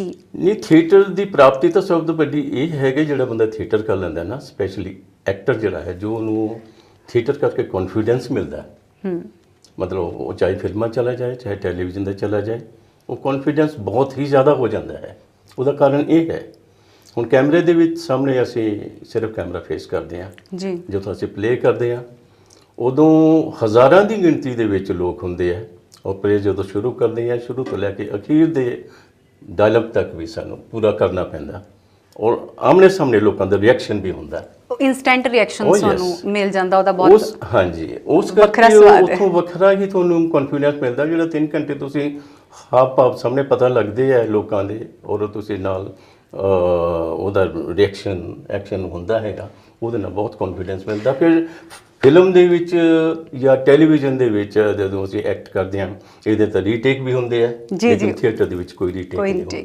ਕੀ? ਨਹੀਂ ਥੀਏਟਰ ਦੀ ਪ੍ਰਾਪਤੀ ਤਾਂ ਸਭ ਤੋਂ ਵੱਡੀ ਇਹ ਹੈ ਕਿ ਜਿਹੜਾ ਬੰਦਾ ਥੀਏਟਰ ਕਰ ਲੈਂਦਾ ਨਾ ਸਪੈਸ਼ਲੀ ਐਕਟਰ ਜਿਹੜਾ ਹੈ ਜੋ ਉਹਨੂੰ ਥੀਏਟਰ ਕਰਕੇ ਕੌਨਫੀਡੈਂਸ ਮਿਲਦਾ ਹੈ। ਹੂੰ। ਮਤਲਬ ਉਹ ਚਾਹੇ ਫਿਲਮਾਂ ਚਲਾ ਜਾਏ ਚਾਹੇ ਟੈਲੀਵਿਜ਼ਨ ਤੇ ਚਲਾ ਜਾਏ ਉਹ ਕੌਨਫੀਡੈਂਸ ਬਹੁਤ ਹੀ ਜ਼ਿਆਦਾ ਹੋ ਜਾਂਦਾ ਹੈ। ਉਹਦਾ ਕਾਰਨ ਇਹ ਹੈ। ਹੁਣ ਕੈਮਰੇ ਦੇ ਵਿੱਚ ਸਾਹਮਣੇ ਅਸੀਂ ਸਿਰਫ ਕੈਮਰਾ ਫੇਸ ਕਰਦੇ ਹਾਂ। ਜੀ। ਜਦੋਂ ਅਸੀਂ ਪਲੇ ਕਰਦੇ ਹਾਂ ਉਦੋਂ ਹਜ਼ਾਰਾਂ ਦੀ ਗਿਣਤੀ ਦੇ ਵਿੱਚ ਲੋਕ ਹੁੰਦੇ ਆ। ਉਹ ਪਲੇ ਜਦੋਂ ਸ਼ੁਰੂ ਕਰਦੇ ਆ ਸ਼ੁਰੂ ਤੋਂ ਲੈ ਕੇ ਅਖੀਰ ਦੇ ਡਾਇਲੌਗ ਤੱਕ ਵੀ ਸਾਨੂੰ ਪੂਰਾ ਕਰਨਾ ਪੈਂਦਾ ਔਰ ਆਮਣੇ ਸਾਹਮਣੇ ਲੋਕਾਂ ਦਾ ਰਿਐਕਸ਼ਨ ਵੀ ਹੁੰਦਾ ਇਨਸਟੈਂਟ ਰਿਐਕਸ਼ਨ. ਤੁਹਾਨੂੰ ਮਿਲ ਜਾਂਦਾ ਉਹਦਾ ਬਹੁਤ ਉਸ ਹਾਂਜੀ ਉਸ ਕਰਕੇ ਹੈ। ਉਥੋਂ ਵੱਖਰਾ ਹੀ ਤੁਹਾਨੂੰ ਕੌਨਫੀਡੈਂਸ ਮਿਲਦਾ ਜਿਹੜਾ 3 ਘੰਟੇ ਤੁਸੀਂ ਹਾਵ ਭਾਵ ਸਾਹਮਣੇ ਪਤਾ ਲੱਗਦੇ ਆ ਲੋਕਾਂ ਦੇ ਔਰ ਤੁਸੀਂ ਨਾਲ ਉਹਦਾ ਰਿਐਕਸ਼ਨ ਐਕਸ਼ਨ ਹੁੰਦਾ ਹੈਗਾ ਉਹਦੇ ਨਾਲ ਬਹੁਤ ਕੌਨਫੀਡੈਂਸ ਮਿਲਦਾ ਫਿਰ ਫਿਲਮ ਦੇ ਵਿੱਚ ਜਾਂ ਟੈਲੀਵਿਜ਼ਨ ਦੇ ਵਿੱਚ ਜਦੋਂ ਅਸੀਂ ਐਕਟ ਕਰਦੇ ਹਾਂ ਇਹਦੇ ਤਾਂ ਰੀਟੇਕ ਵੀ ਹੁੰਦੇ ਆ ਜੀ, ਜੀ। ਥੀਏਟਰ ਦੇ ਵਿੱਚ ਕੋਈ ਰੀਟੇਕ ਕੋਈ ਨਹੀਂ ਹੁੰਦਾ